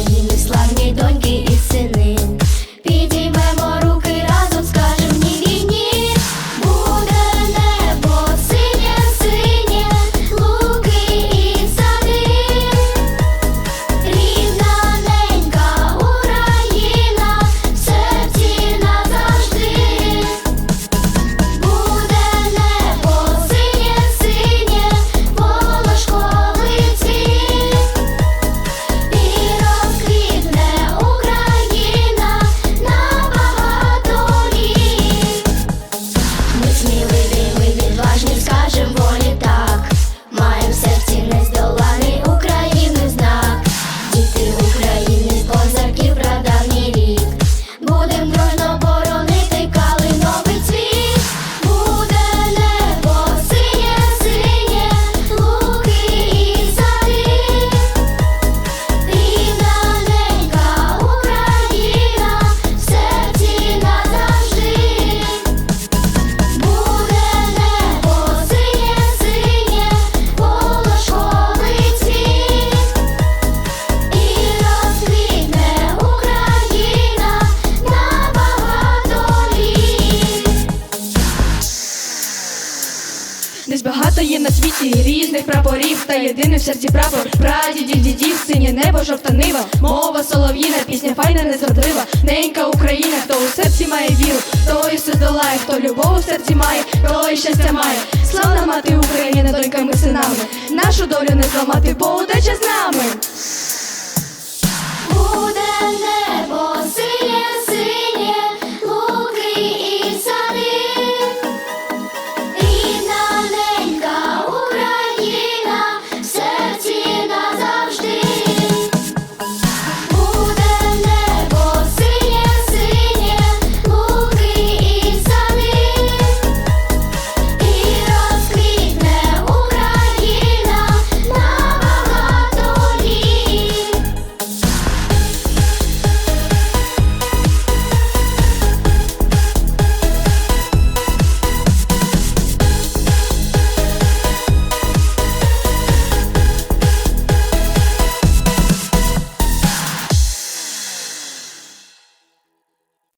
України, славні доньки. Традицій, різних прапорів та єдиний в серці прапор. Прадідів, дідів, синє небо, жовта нива, мова солов'їна, пісня файна незадрива, Ненька Україна, хто у серці має віру, той все долає, хто любов у серці має, той щастя має. Славна мати Україна, доньками синами. Нашу долю не зламати, бо удача з.